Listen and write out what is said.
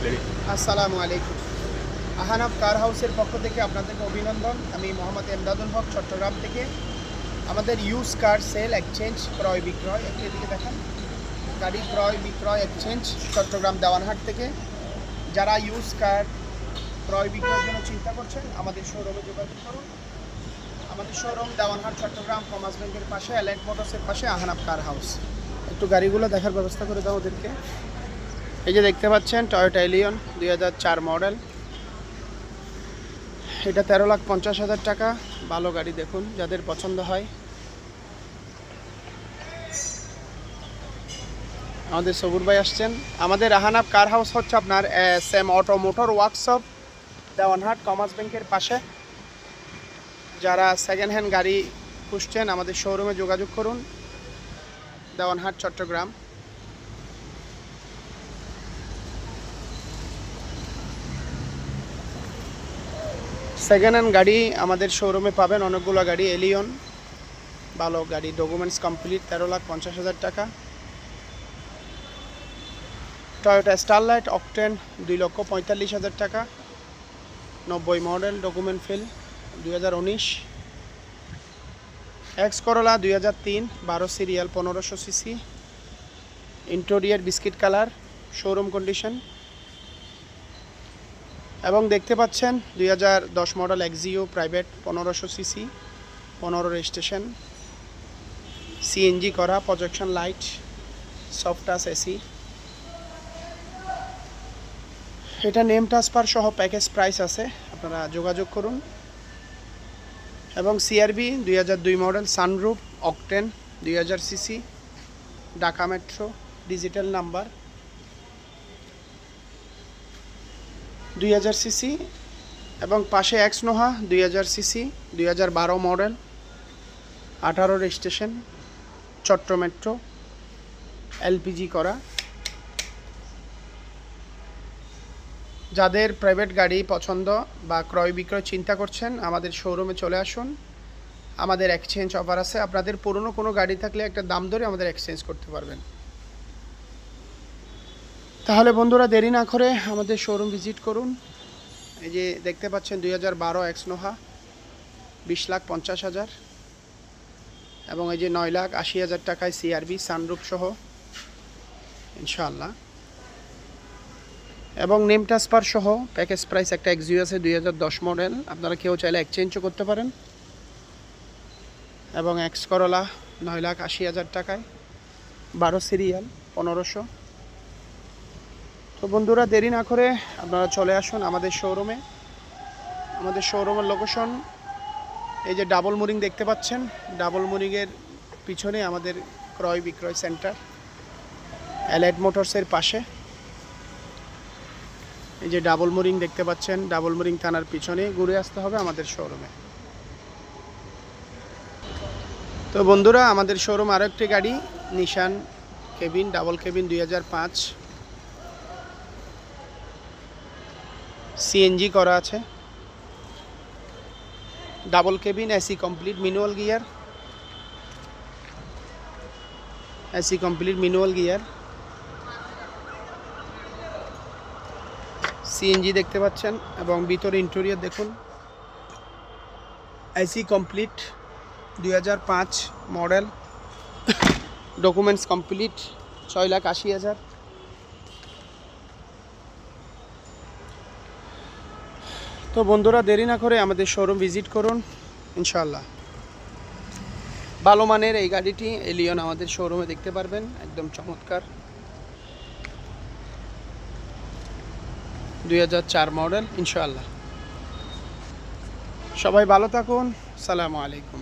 আসসালামু আলাইকুম আহানাব কার হাউসের পক্ষ থেকে আপনাদেরকে অভিনন্দন। আমি মোহাম্মদ এমদাদুল হক, চট্টগ্রাম থেকে। আমাদের ইউজ কার সেল এক্সচেঞ্জ ক্রয় বিক্রয়। একটু এদিকে দেখেন। গাড়ি ক্রয় বিক্রয় এক্সচেঞ্জ চট্টগ্রাম দেওয়ানহাট থেকে। যারা ইউজ কার ক্রয় বিক্রয়ের জন্য চিন্তা করছেন, আমাদের শোরুমে যোগাযোগ করুন। আমাদের শোরুম দেওয়ানহাট, চট্টগ্রাম, কমার্স ব্যাংকের পাশে অ্যালাইট মোটরসের পাশে আহানাব কার হাউস একটু গাড়িগুলো দেখার ব্যবস্থা করে দাও ওদেরকে। এই যে দেখতে পাচ্ছেন টয়োটা এলিয়ন দুই মডেল এটা তেরো লাখ পঞ্চাশ হাজার টাকা। ভালো গাড়ি দেখুন, যাদের পছন্দ হয়। আমাদের সবুর ভাই আসছেন। আমাদের রাহানাব কার হাউস হচ্ছে আপনার same auto motor workshop Dewanhat commerce ব্যাংকের পাশে। যারা সেকেন্ড হ্যান্ড গাড়ি খুঁজছেন, আমাদের শোরুমে যোগাযোগ করুন। দেওয়ানহাট, চট্টগ্রাম। সেকেন্ড হ্যান্ড গাড়ি আমাদের শোরুমে পাবেন অনেকগুলো গাড়ি এলিয়ন ভালো গাড়ি ডকুমেন্টস কমপ্লিট তেরো লাখ পঞ্চাশ হাজার টাকা। টয়োটা স্টারলাইট অকটেন দুই লক্ষ পঁয়তাল্লিশ হাজার টাকা। নব্বই মডেল ডকুমেন্ট ফিল দুই হাজার উনিশ। এক্স করলা দুই হাজার তিন, বারো সিরিয়াল পনেরোশো CC interior biscuit colour showroom condition এবং দেখতে পাচ্ছেন দুই হাজার দশ মডেল এক্সিও প্রাইভেট পনেরোশো সিসি, পনেরো রেজিস্ট্রেশন সিএনজি করা প্রজেকশন লাইট সফটাস এসি এটা নেম ট্রান্সফার সহ প্যাকেজ প্রাইস আছে, আপনারা যোগাযোগ করুন। এবং সিআরবি দুই দুই মডেল সানরুফ অকটেন দুই হাজার CC, Dhaka metro digital number দুই হাজার সিসি এবং পাশে এক্স নোহা, দুই হাজার সিসি, দুই হাজার বারো মডেল, আঠারো রেজিস্ট্রেশন চট্ট মেট্রো, এলপিজি করা। যাদের প্রাইভেট গাড়ি পছন্দ বা ক্রয় বিক্রয় চিন্তা করছেন, আমাদের শোরুমে চলে আসুন। আমাদের এক্সচেঞ্জ অফার আছে। আপনাদের পুরনো কোনো গাড়ি থাকলে একটা দাম ধরে আমাদের এক্সচেঞ্জ করতে পারবেন। তাহলে বন্ধুরা দেরি না করে আমাদের শোরুম ভিজিট করুন। এই যে দেখতে পাচ্ছেন দুই হাজার বারো এক্স নোহা বিশ লাখ পঞ্চাশ হাজার। এবং এই যে নয় লাখ আশি হাজার টাকায় সিআরবি সানরুফ সহ, ইনশাআল্লাহ। এবং নেম ট্রান্সফার সহ প্যাকেজ প্রাইস একটা এক্সিউ আছে দুই হাজার দশ মডেল আপনারা কেউ চাইলে এক্সচেঞ্জও করতে পারেন। এবং এক্স করলা নয় লাখ আশি হাজার টাকায়। বারো সিরিয়াল পনেরোশো। তো বন্ধুরা, দেরি না করে আপনারা চলে আসুন আমাদের শোরুমে আমাদের শোরুমের লোকেশন এই যে ডাবল মুরিং দেখতে পাচ্ছেন। ডাবল মুরিংয়ের পিছনে আমাদের ক্রয় বিক্রয় সেন্টার অ্যালাইট মোটরসের পাশে। এই যে ডাবল মুরিং দেখতে পাচ্ছেন ডাবল মুরিং থানার পিছনে ঘুরে আসতে হবে আমাদের শোরুমে তো বন্ধুরা, আমাদের শোরুম আরও একটি গাড়ি নিশান কেবিন ডাবল কেবিন দুই হাজার পাঁচ হাজার পাঁচ সিএনজি করা আছে। Double cabin AC complete manual gear AC complete manual gear CNG দেখতে পাচ্ছেন এবং ভিতরে ইন্টেরিয়র দেখুন। এসি কমপ্লিট দু হাজার পাঁচ মডেল ডকুমেন্টস কমপ্লিট ছয় লাখ আশি হাজার। তো বন্ধুরা, দেরি না করে আমাদের শোরুম ভিজিট করুন ইনশাল্লাহ ভালো মানের এই গাড়িটি এলিয়ন আমাদের শোরুমে দেখতে পারবেন, একদম চমৎকার। দুই হাজার চার মডেল ইনশাল্লাহ সবাই ভালো থাকুন, সালামু আলাইকুম।